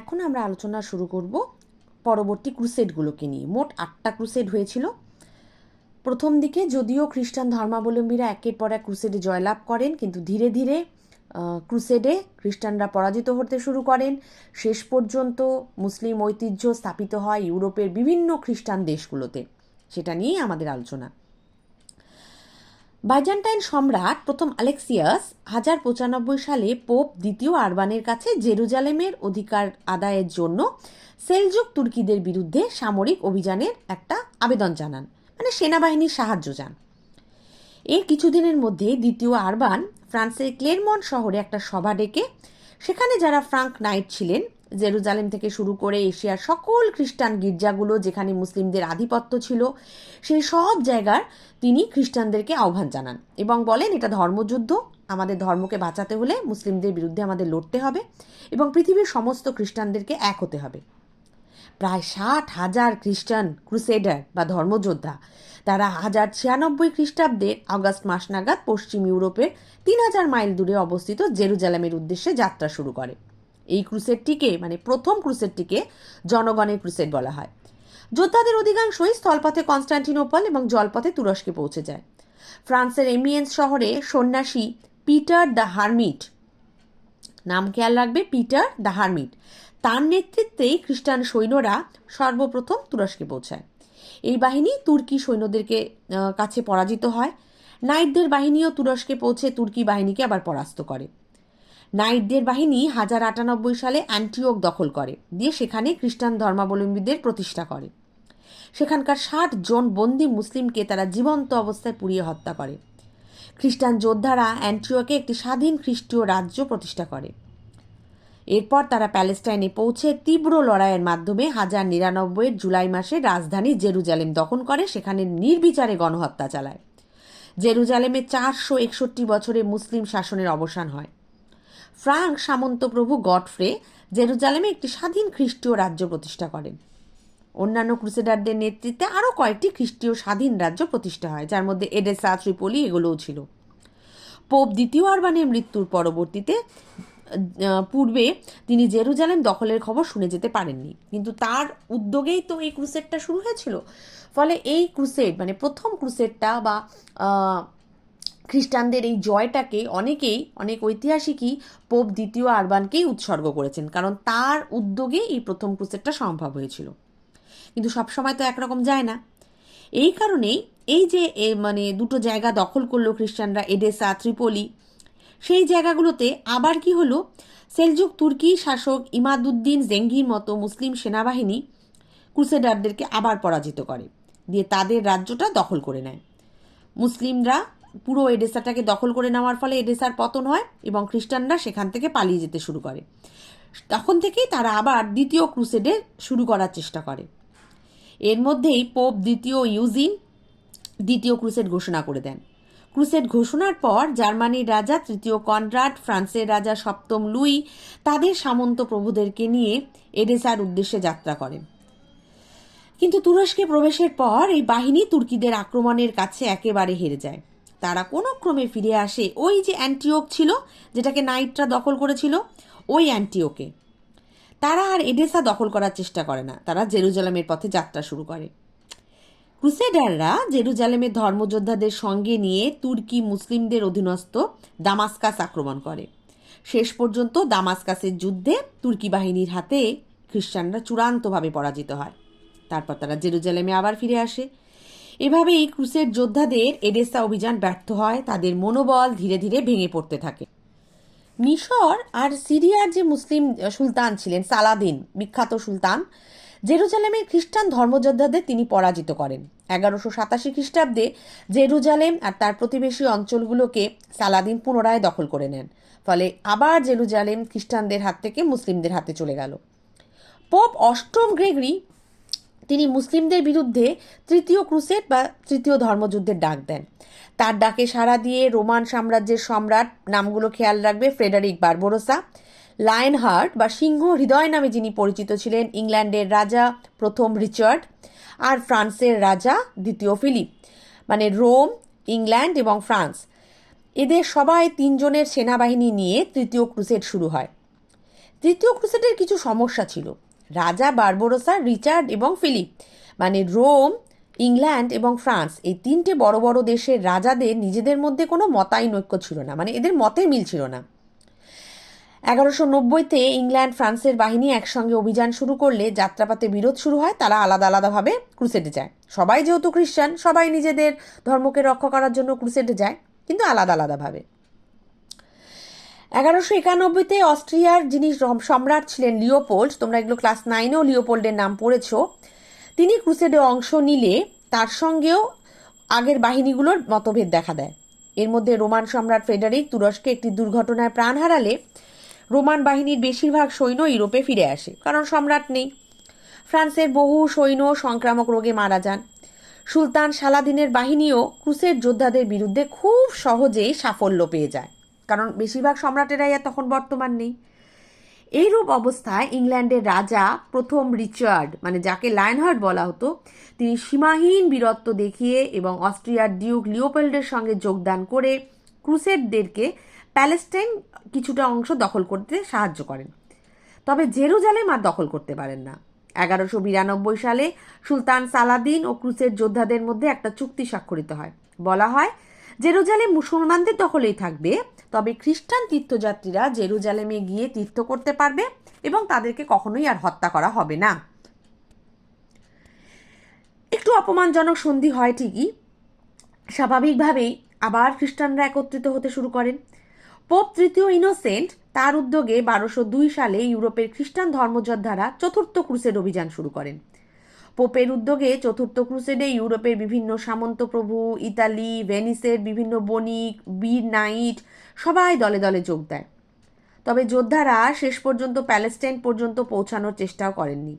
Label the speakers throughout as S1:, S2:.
S1: এখন আমরা আলোচনা শুরু করব পরবর্তী ক্রুসেডগুলোকে নিয়ে। মোট আটটা ক্রুসেড হয়েছিল। প্রথম দিকে যদিও খ্রিস্টান ধর্মাবলম্বীরা একের পর এক ক্রুসেডে জয়লাভ করেন, কিন্তু ধীরে ধীরে ক্রুসেডে খ্রিস্টানরা পরাজিত হতে শুরু করেন। শেষ পর্যন্ত মুসলিম ঐতিহ্য স্থাপিত হয় ইউরোপের বিভিন্ন খ্রিস্টান দেশগুলোতে। সেটা নিয়েই আমাদের আলোচনা। বাইজান্টাইন সম্রাট প্রথম আলেক্সিয়াস হাজার পঁচানব্বই সালে পোপ দ্বিতীয় আরবানের কাছে জেরুজালেমের অধিকার আদায়ের জন্য সেলজুক তুর্কিদের বিরুদ্ধে সামরিক অভিযানের একটা আবেদন জানান মানে সেনাবাহিনীর সাহায্য যান এর কিছুদিনের মধ্যে দ্বিতীয় আরবান ফ্রান্সের ক্লেরমন শহরে একটা সভা ডেকে, সেখানে যারা ফ্রাঙ্ক নাইট ছিলেন জেরুজালেম থেকে শুরু করে এশিয়ার সকল খ্রিস্টান গির্জাগুলো যেখানে মুসলিমদের আধিপত্য ছিল, সেই সব জায়গার তিনি খ্রিস্টানদেরকে আহ্বান জানান এবং বলেন, এটা ধর্মযুদ্ধ। আমাদের ধর্মকে বাঁচাতে হলে মুসলিমদের বিরুদ্ধে আমাদের লড়তে হবে এবং পৃথিবীর সমস্ত খ্রিস্টানদেরকে এক হতে হবে। প্রায় ষাট হাজার খ্রিস্টান ক্রুসেডার বা ধর্মযোদ্ধা, তারা হাজার ছিয়ানব্বই খ্রিস্টাব্দে আগস্ট মাস নাগাদ পশ্চিম ইউরোপের তিন হাজার মাইল দূরে অবস্থিত জেরুজালেমের উদ্দেশ্যে যাত্রা শুরু করে। এই ক্রুসেডটিকে মানে প্রথম ক্রুসেডটিকে জনগণের ক্রুসেড বলা হয়। যোদ্ধাদের অধিকাংশই স্থলপথে কনস্টান্টিনোপল এবং জলপথে তুরস্কে পৌঁছে যায়। ফ্রান্সের এমিয়েন্স শহরে সন্ন্যাসী পিটার দ্য হারমিট, নাম খেয়াল রাখবে, পিটার দ্য হারমিট, তার নেতৃত্বেই খ্রিস্টান সৈন্যরা সর্বপ্রথম তুরস্কে পৌঁছায়। এই বাহিনী তুর্কি সৈন্যদেরকে কাছে পরাজিত হয়। নাইটদের বাহিনীও তুরস্কে পৌঁছে তুর্কি বাহিনীকে আবার পরাস্ত করে। নাইটদের বাহিনী হাজার আটানব্বই সালে অ্যান্টিওক দখল করে, দিয়ে সেখানে খ্রিস্টান ধর্মাবলম্বীদের প্রতিষ্ঠা করে। সেখানকার ষাট জন বন্দি মুসলিমকে তারা জীবন্ত অবস্থায় পুড়িয়ে হত্যা করে। খ্রিস্টান যোদ্ধারা অ্যান্টিওকে একটি স্বাধীন খ্রিস্টীয় রাজ্য প্রতিষ্ঠা করে। এরপর তারা প্যালেস্টাইনে পৌঁছে তীব্র লড়াইয়ের মাধ্যমে হাজার নিরানব্বইয়ের জুলাই মাসে রাজধানী জেরুজালেম দখল করে, সেখানে নির্বিচারে গণহত্যা চালায়। জেরুজালেমে চারশো একষট্টি বছরে মুসলিম শাসনের অবসান হয়। ফ্রাঙ্ক সামন্তপ্রভু গডফ্রে জেরুজালেমে একটি স্বাধীন খ্রিস্টীয় রাজ্য প্রতিষ্ঠা করেন। অন্যান্য ক্রুসেডারদের নেতৃত্বে আরও কয়েকটি খ্রিস্টীয় স্বাধীন রাজ্য প্রতিষ্ঠা হয়, যার মধ্যে এডেসা, ত্রিপলি এগুলোও ছিল। পোপ দ্বিতীয় আরবানের মৃত্যুর পরবর্তীতে পূর্বে তিনি জেরুজালেম দখলের খবর শুনে যেতে পারেননি। কিন্তু তার উদ্যোগেই তো এই ক্রুসেডটা শুরু হয়েছিল। ফলে এই ক্রুসেড মানে প্রথম ক্রুসেডটা বা খ্রিস্টানদের এই জয়টাকে অনেকেই, অনেক ঐতিহাসিকই পোপ দ্বিতীয় আরবানকেই উৎসর্গ করেছেন, কারণ তার উদ্যোগে এই প্রথম ক্রুসেডটা সম্ভব হয়েছিল। কিন্তু সবসময় তো একরকম যায় না। এই কারণেই এই যে মানে দুটো জায়গা দখল করল খ্রিস্টানরা, এডেসা, ত্রিপলি, সেই জায়গাগুলোতে আবার কি হলো? সেলজুক তুর্কি শাসক ইমাদুদ্দিন জেঙ্গির মতো মুসলিম সেনাবাহিনী ক্রুসেডারদেরকে আবার পরাজিত করে, দিয়ে তাদের রাজ্যটা দখল করে নেয়। মুসলিমরা পুরো এডেসাটাকে দখল করে নেওয়ার ফলে এডেসার পতন হয় এবং খ্রিস্টানরা সেখান থেকে পালিয়ে যেতে শুরু করে। তখন থেকেই তারা আবার দ্বিতীয় ক্রুসেডে শুরু করার চেষ্টা করে। এর মধ্যেই পোপ দ্বিতীয় ইউজিন দ্বিতীয় ক্রুসেড ঘোষণা করে দেন। ক্রুসেড ঘোষণার পর জার্মানির রাজা তৃতীয় কনরাড, ফ্রান্সের রাজা সপ্তম লুই তাদের সামন্ত প্রভুদেরকে নিয়ে এডেসার উদ্দেশ্যে যাত্রা করেন। কিন্তু তুরস্কে প্রবেশের পর এই বাহিনী তুর্কিদের আক্রমণের কাছে একেবারে হেরে যায়। তারা কোনো ক্রমে ফিরে আসে। ওই যে অ্যান্টিওক ছিল, যেটাকে নাইটরা দখল করেছিল, ওই অ্যান্টিওকে। তারা আর এডেসা দখল করার চেষ্টা করে না। তারা জেরুজালেমের পথে যাত্রা শুরু করে। ক্রুসেডাররা জেরুজালেমের ধর্মযোদ্ধাদের সঙ্গে নিয়ে তুর্কি মুসলিমদের অধীনস্থ দামাস্কাস আক্রমণ করে। শেষ পর্যন্ত দামাস্কাসের যুদ্ধে তুর্কি বাহিনীর হাতে খ্রিস্টানরা চূড়ান্তভাবে পরাজিত হয়। তারপর তারা জেরুজালেমে আবার ফিরে আসে। এভাবেই ক্রুসেড যোদ্ধাদের এডেসা অভিযান ব্যর্থ হয়, তাদের মনোবল ধীরে ধীরে ভেঙে পড়তে থাকে। মিশর আর সিরিয়ার যে মুসলিম সুলতান ছিলেন, সালাদিন, বিখ্যাত সুলতান, জেরুজালেমের খ্রিস্টান ধর্মযোদ্ধাদের তিনি পরাজিত করেন। এগারোশো সাতাশি খ্রিস্টাব্দে জেরুজালেম আর তার প্রতিবেশী অঞ্চলগুলোকে সালাদিন পুনরায় দখল করে নেন। ফলে আবার জেরুজালেম খ্রিস্টানদের হাত থেকে মুসলিমদের হাতে চলে গেল। পোপ অষ্টম গ্রেগরি তিনি মুসলিমদের বিরুদ্ধে তৃতীয় ক্রুসেড বা তৃতীয় ধর্মযুদ্ধের ডাক দেন। তার ডাকে সাড়া দিয়ে রোমান সাম্রাজ্যের সম্রাট, নামগুলো খেয়াল রাখবে, ফ্রেডারিক বারবোরোসা লায়ন হার্ট বা সিংহ হৃদয় নামে যিনি পরিচিত ছিলেন, ইংল্যান্ডের রাজা প্রথম রিচার্ড আর ফ্রান্সের রাজা দ্বিতীয় ফিলিপ মানে রোম, ইংল্যান্ড এবং ফ্রান্স। এদের সবাই তিনজনের সেনাবাহিনী নিয়ে তৃতীয় ক্রুসেড শুরু হয়। তৃতীয় ক্রুসেডের কিছু সমস্যা ছিল। রাজা বারবোরোসা, রিচার্ড এবং ফিলিপ। মানে রোম, ইংল্যান্ড এবং ফ্রান্স। এই তিনটে বড় বড় দেশের রাজাদের নিজেদের মধ্যে কোনো মতাইনৈক্য ছিল না। মানে এদের মতে মিল ছিল না। এগারোশো নব্বইতে ইংল্যান্ড, ফ্রান্সের বাহিনী একসঙ্গে অভিযান শুরু করলে যাত্রাপাতে বিরোধ শুরু হয়, তারা আলাদা আলাদাভাবে ক্রুসেডে যায়। সবাই যেহেতু খ্রিস্টান, সবাই নিজেদের ধর্মকে রক্ষা করার জন্য ক্রুসেডে যায়, কিন্তু আলাদা আলাদাভাবে এগারোশো একানব্বইতে অস্ট্রিয়ার যিনি সম্রাট ছিলেন লিওপোল্ড, তোমরা এগুলো ক্লাস নাইনেও লিওপোল্ডের নাম পড়েছ, তিনি ক্রুসেডে অংশ নিলে তার সঙ্গেও আগের বাহিনীগুলোর মতভেদ দেখা দেয়। এর মধ্যে রোমান সম্রাট ফ্রেডারিক তুরস্কে একটি দুর্ঘটনায় প্রাণ হারালে রোমান বাহিনীর বেশিরভাগ সৈন্য ইউরোপে ফিরে আসে, কারণ সম্রাট নেই। ফ্রান্সের বহু সৈন্য সংক্রামক রোগে মারা যান। সুলতান সালাদিনের বাহিনীও ক্রুসের যোদ্ধাদের বিরুদ্ধে খুব সহজেই সাফল্য পেয়ে যায়। কারণ বেশিরভাগ সম্রাটেরাই আর তখন বর্তমান নেই। এইরূপ অবস্থায় ইংল্যান্ডের রাজা প্রথম রিচার্ড মানে যাকে লায়নহার্ট বলা হতো, তিনি সীমাহীন বীরত্ব দেখিয়ে এবং অস্ট্রিয়ার ডিউক লিওপেল্ডের সঙ্গে যোগদান করে ক্রুসেডদেরকে প্যালেস্টাইন কিছুটা অংশ দখল করতে সাহায্য করেন। তবে জেরুজালেম আর দখল করতে পারেন না। এগারোশো বিরানব্বই সালে সুলতান সালাদিন ও ক্রুসের যোদ্ধাদের মধ্যে একটা চুক্তি স্বাক্ষরিত হয়। বলা হয়, জেরুজালেম মুসলমানদের দখলেই থাকবে তবে খ্রিস্টান তীর্থযাত্রীরা জেরুজালেমে গিয়ে তীর্থ করতে পারবে এবং তাদেরকে কখনোই আর হত্যা করা হবে না। একটু অপমানজনক সন্ধি হয় ঠিকই। স্বাভাবিকভাবেই আবার খ্রিস্টানরা একত্রিত হতে শুরু করেন। পোপ তৃতীয় ইনোসেন্ট তার উদ্যোগে বারোশো দুই সালে ইউরোপের খ্রিস্টান ধর্মযোদ্ধারা চতুর্থ ক্রুসেড অভিযান শুরু করেন। পোপের উদ্যোগে চতুর্থ ক্রুসেডে ইউরোপের বিভিন্ন সামন্তপ্রভু, ইতালি, ভেনিসের বিভিন্ন বণিক, বীর নাইট সবাই দলে দলে যোগ দেয়। তবে যোদ্ধারা শেষ পর্যন্ত প্যালেস্টাইন পর্যন্ত পৌঁছানোর চেষ্টাও করেননি।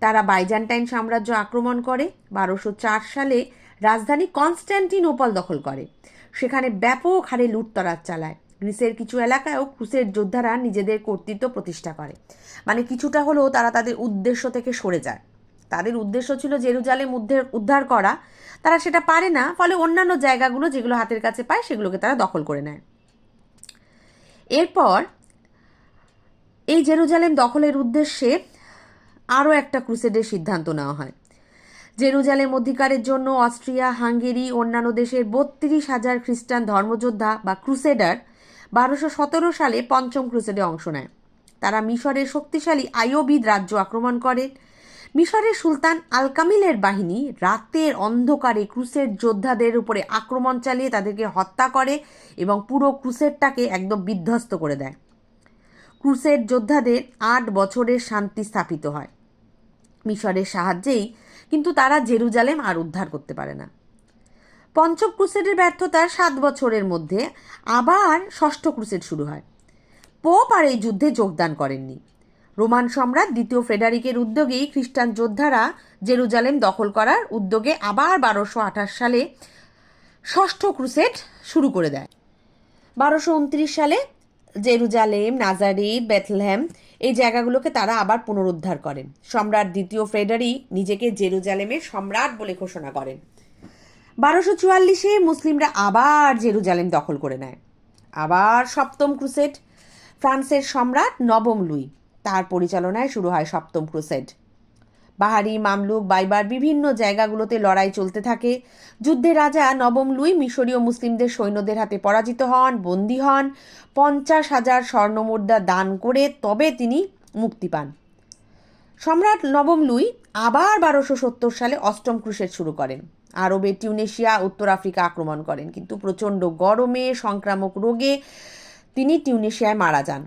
S1: তারা বাইজান্টাইন সাম্রাজ্য আক্রমণ করে, বারোশো চার সালে রাজধানী কনস্ট্যান্টিনোপল দখল করে। সেখানে ব্যাপক হারে লুটতরাজ চালায়। গ্রিসের কিছু এলাকায়ও ক্রুসের যোদ্ধারা নিজেদের কর্তৃত্ব প্রতিষ্ঠা করে। মানে কিছুটা হলেও তারা তাদের উদ্দেশ্য থেকে সরে যায়। তাদের উদ্দেশ্য ছিল জেরুজালেম উদ্ধার উদ্ধার করা। তারা সেটা পারে না, ফলে অন্যান্য জায়গাগুলো যেগুলো হাতের কাছে পায়, সেগুলোকে তারা দখল করে নেয়। এরপর এই জেরুজালেম দখলের উদ্দেশ্যে আরও একটা ক্রুসেডের সিদ্ধান্ত নেওয়া হয়। জেরুজালেম অধিকারের জন্য অস্ট্রিয়া, হাঙ্গেরি, অন্যান্য দেশের বত্রিশ হাজার খ্রিস্টান ধর্মযোদ্ধা বা ক্রুসেডার বারোশো সতেরো সালে পঞ্চম ক্রুসেডে অংশ নেয়। তারা মিশরের শক্তিশালী আয়োবিদ রাজ্য আক্রমণ করে মিশরের সুলতান আলকামিলের বাহিনী রাতের অন্ধকারে ক্রুসের যোদ্ধাদের উপরে আক্রমণ চালিয়ে তাদেরকে হত্যা করে এবং পুরো ক্রুসেরটাকে একদম বিধ্বস্ত করে দেয়। ক্রুসের যোদ্ধাদের আট বছরের শান্তি স্থাপিত হয়। মিশরের সাহায্যেই কিন্তু তারা জেরুজালেম আর উদ্ধার করতে পারে না। পঞ্চম ক্রুসেডের ব্যর্থতার সাত বছরের মধ্যে আবার ষষ্ঠ ক্রুসেড শুরু হয়। পোপ আর এই যুদ্ধে যোগদান করেননি। রোমান সম্রাট দ্বিতীয় ফেডারিকের উদ্যোগেই খ্রিস্টান যোদ্ধারা জেরুজালেম দখল করার উদ্যোগে আবার বারোশো আঠাশ সালে ষষ্ঠ ক্রুসেট শুরু করে দেয়। বারোশো উনত্রিশ সালে জেরুজালেম নাজারিদ বেথলহ্যাম এই জায়গাগুলোকে তারা আবার পুনরুদ্ধার করেন। সম্রাট দ্বিতীয় ফ্রেডারিক নিজেকে জেরুজালেমের সম্রাট বলে ঘোষণা করেন। বারোশো চুয়াল্লিশে মুসলিমরা আবার জেরুজালেম দখল করে নেয়। আবার সপ্তম ক্রুসেট ফ্রান্সের সম্রাট নবম লুই। তার পরিচালনায় শুরু হয় সপ্তম ক্রুসেড। বাহারি, মামলুক, বাইবার বিভিন্ন জায়গাগুলোতে লড়াই চলতে থাকে। যুদ্ধে রাজা নবম লুই মিশরীয় মুসলিমদের সৈন্যদের হাতে পরাজিত হন, বন্দী হন। পঞ্চাশ হাজার স্বর্ণমুদ্রা দান করে তবে তিনি মুক্তি পান। সম্রাট নবম লুই আবার বারোশো সত্তর সালে অষ্টম ক্রুশের শুরু করেন। আরবে টিউনেশিয়া, উত্তর আফ্রিকা আক্রমণ করেন। কিন্তু প্রচণ্ড গরমে, সংক্রামক রোগে তিনি টিউনেশিয়ায় মারা যান।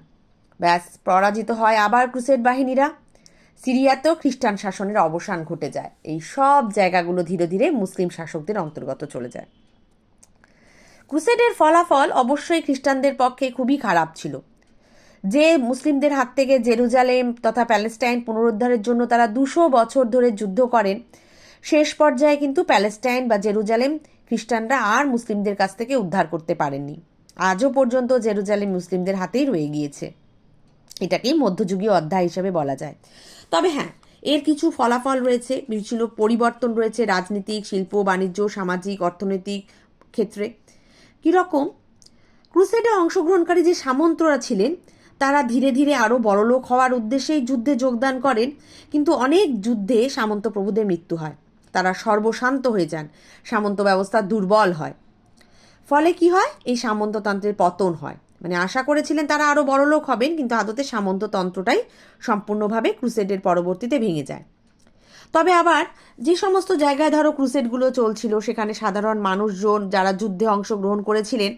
S1: ব্যাস, পরাজিত হয় আবার ক্রুসেড বাহিনীরা। সিরিয়াতেও খ্রিস্টান শাসনের অবসান ঘটে যায়। এই সব জায়গাগুলো ধীরে ধীরে মুসলিম শাসকদের অন্তর্গত চলে যায়। ক্রুসেডের ফলাফল অবশ্যই খ্রিস্টানদের পক্ষে খুবই খারাপ ছিল। যে মুসলিমদের হাত থেকে জেরুজালেম তথা প্যালেস্টাইন পুনরুদ্ধারের জন্য তারা দুশো বছর ধরে যুদ্ধ করেন, শেষ পর্যায়ে কিন্তু প্যালেস্টাইন বা জেরুজালেম খ্রিস্টানরা আর মুসলিমদের কাছ থেকে উদ্ধার করতে পারেননি। আজও পর্যন্ত জেরুজালেম মুসলিমদের হাতেই রয়ে গিয়েছে। এটাকেই মধ্যযুগীয় অধ্যায় হিসেবে বলা যায়। তবে হ্যাঁ এর কিছু ফলাফল রয়েছে বিভিন্ন পরিবর্তন রয়েছে রাজনীতিক, শিল্প, বাণিজ্য, সামাজিক, অর্থনৈতিক ক্ষেত্রে। কীরকম? ক্রুসেডে অংশগ্রহণকারী যে সামন্তরা ছিলেন, তারা ধীরে ধীরে আরও বড়লোক হওয়ার উদ্দেশ্যেই যুদ্ধে যোগদান করেন, কিন্তু অনেক যুদ্ধে সামন্ত প্রভুদের মৃত্যু হয়। তারা সর্বশান্ত হয়ে যান, সামন্ত ব্যবস্থা দুর্বল হয়। ফলে কি হয়? এই সামন্ততন্ত্রের পতন হয়। মানে আশা করেছিলেন তারা আরও বড়লোক হবেন, কিন্তু আদতে সামন্ততন্ত্রটাই সম্পূর্ণভাবে ক্রুসেডের পরবর্তীতে ভেঙে যায়। তবে আবার যে সমস্ত জায়গায় ধরো ক্রুসেডগুলো চলছিল, সেখানে সাধারণ মানুষজন যারা যুদ্ধে অংশগ্রহণ করেছিলেন,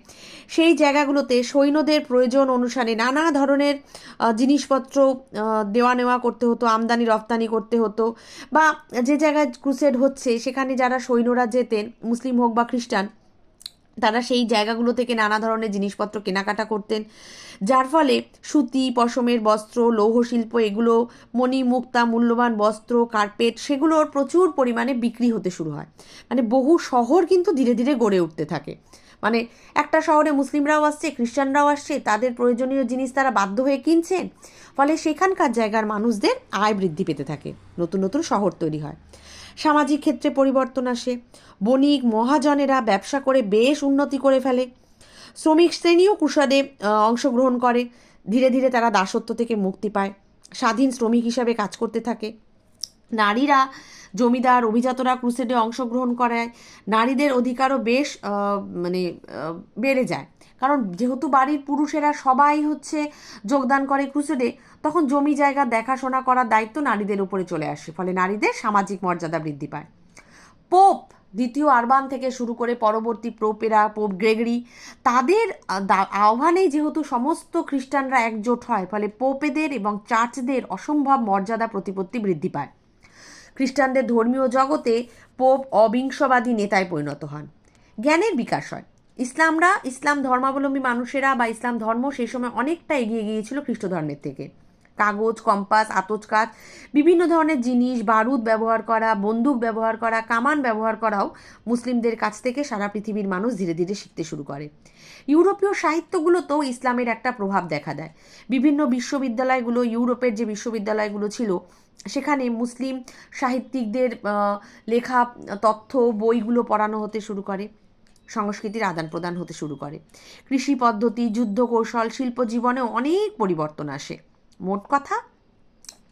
S1: সেই জায়গাগুলোতে সৈন্যদের প্রয়োজন অনুসারে নানা ধরনের জিনিসপত্র দেওয়া নেওয়া করতে হতো, আমদানি রপ্তানি করতে হতো, বা যে জায়গায় ক্রুসেড হচ্ছে, সেখানে যারা সৈন্যরা যেতেন, মুসলিম হোক বা খ্রিস্টান তারা সেই জায়গাগুলো থেকে নানা ধরনের জিনিসপত্র কেনাকাটা করতেন। যার ফলে সুতি, পশমের বস্ত্র লৌহ শিল্প এগুলো, মণি, মুক্তা, মূল্যবান বস্ত্র, কার্পেট সেগুলোর প্রচুর পরিমাণে বিক্রি হতে শুরু হয়। মানে বহু শহর কিন্তু ধীরে ধীরে গড়ে উঠতে থাকে। মানে একটা শহরে মুসলিমরাও আসছে, খ্রিস্টানরাও আসছে, তাদের প্রয়োজনীয় জিনিস তারা বাধ্য হয়ে কিনছেন। ফলে সেখানকার জায়গার মানুষদের আয় বৃদ্ধি পেতে থাকে। নতুন নতুন শহর তৈরি হয়। সামাজিক ক্ষেত্রে পরিবর্তন আসে। বণিক মহাজনেরা ব্যবসা করে বেশ উন্নতি করে ফেলে। শ্রমিক শ্রেণীও আহ, অংশগ্রহণ করে। ধীরে ধীরে তারা দাসত্ব থেকে মুক্তি পায়। স্বাধীন শ্রমিক হিসাবে কাজ করতে থাকে। নারীরা জমিদার অভিজাতরা ক্রুসেডে অংশগ্রহণ করায়। নারীদের অধিকারও বেশ মানে বেড়ে যায়। কারণ যেহেতু বাড়ির পুরুষেরা সবাই হচ্ছে যোগদান করে ক্রুসেডে তখন জমি জায়গা দেখাশোনা করার দায়িত্ব নারীদের উপরে চলে আসে, ফলে নারীদের সামাজিক মর্যাদা বৃদ্ধি পায়। পোপ দ্বিতীয় আরবান থেকে শুরু করে পরবর্তী পোপেরা পোপ গ্রেগরি তাদের আহ্বানেই যেহেতু সমস্ত খ্রিস্টানরা একজোট হয়, ফলে পোপেদের এবং চার্চদের অসম্ভব মর্যাদা প্রতিপত্তি বৃদ্ধি পায়। খ্রিস্টানদের ধর্মীয় জগতে পোপ অবিংশবাদী নেতায় পরিণত হন। জ্ঞানের বিকাশ হয়। ইসলামরা ইসলাম ধর্মাবলম্বী মানুষেরা বা ইসলাম ধর্ম সেই সময় অনেকটা এগিয়ে গিয়েছিল খ্রিস্ট ধর্মের থেকে। কাগজ, কম্পাস আতচ কাজ বিভিন্ন ধরনের জিনিস, বারুদ ব্যবহার করা, বন্দুক ব্যবহার করা, কামান ব্যবহার করাও মুসলিমদের কাছ থেকে সারা পৃথিবীর মানুষ ধীরে ধীরে শিখতে শুরু করে। ইউরোপীয় সাহিত্যগুলোতেও ইসলামের একটা প্রভাব দেখা দেয়। বিভিন্ন বিশ্ববিদ্যালয়গুলো, ইউরোপের যে বিশ্ববিদ্যালয়গুলো ছিল, সেখানে মুসলিম সাহিত্যিকদের লেখা, তথ্য, বইগুলো পড়ানো হতে শুরু করে। সংস্কৃতির আদান প্রদান হতে শুরু করে। কৃষি পদ্ধতি যুদ্ধ কৌশল শিল্প জীবনেও অনেক পরিবর্তন আসে। মোট কথা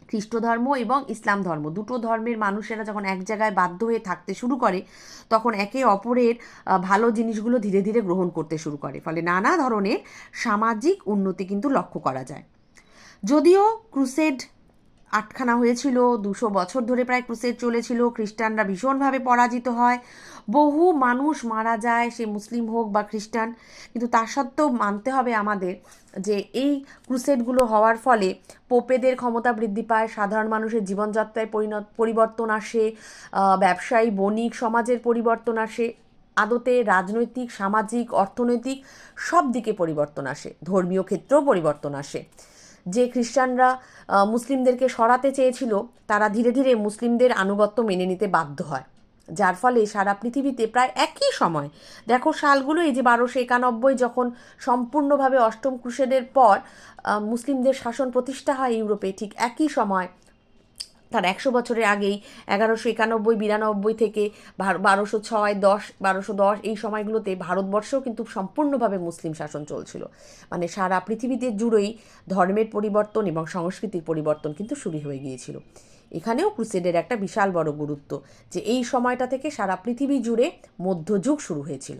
S1: খ্রিস্ট ধর্ম এবং ইসলাম ধর্ম, দুটো ধর্মের মানুষেরা যখন এক জায়গায় বাধ্য হয়ে থাকতে শুরু করে, তখন একে অপরের ভালো জিনিসগুলো ধীরে ধীরে গ্রহণ করতে শুরু করে। ফলে নানা ধরনের সামাজিক উন্নতি কিন্তু লক্ষ্য করা যায়। যদিও ক্রুসেড আটখানা হয়েছিল, দুশো বছর ধরে প্রায় ক্রুসেড চলেছিল, খ্রিস্টানরা ভীষণভাবে পরাজিত হয়। বহু মানুষ মারা যায়, সে মুসলিম হোক বা খ্রিস্টান, কিন্তু তা সত্ত্বেও মানতে হবে আমাদের যে এই ক্রুসেডগুলো হওয়ার ফলে পোপেদের ক্ষমতা বৃদ্ধি পায়, সাধারণ মানুষের জীবনযাত্রায় পরিণত, পরিবর্তন আসে ব্যবসায়ী, বণিক সমাজের পরিবর্তন আসে, আদতে রাজনৈতিক, সামাজিক, অর্থনৈতিক সব দিকে পরিবর্তন আসে, ধর্মীয় ক্ষেত্রেও পরিবর্তন আসে। যে খ্রিস্টানরা মুসলিমদেরকে সরাতে চেয়েছিল, তারা ধীরে ধীরে মুসলিমদের আনুগত্য মেনে নিতে বাধ্য হয়। যার ফলে সারা পৃথিবীতে প্রায় একই সময়, দেখো সালগুলো এই যে বারোশো একানব্বই যখন সম্পূর্ণভাবে অষ্টম ক্রুশেদের পর মুসলিমদের শাসন প্রতিষ্ঠা হয় ইউরোপে, ঠিক একই সময় তার একশো বছরের আগেই এগারোশো একানব্বই, বিরানব্বই থেকে বারোশো ছয়, দশ, বারোশো দশ এই সময়গুলোতে ভারতবর্ষেও কিন্তু সম্পূর্ণভাবে মুসলিম শাসন চলছিল। মানে সারা পৃথিবীতে জুড়েই ধর্মের পরিবর্তন এবং সংস্কৃতির পরিবর্তন কিন্তু শুরু হয়ে গিয়েছিল। এখানেও ক্রুসেডের একটা বিশাল বড় গুরুত্ব যে এই সময়টা থেকে সারা পৃথিবী জুড়ে মধ্যযুগ শুরু হয়েছিল।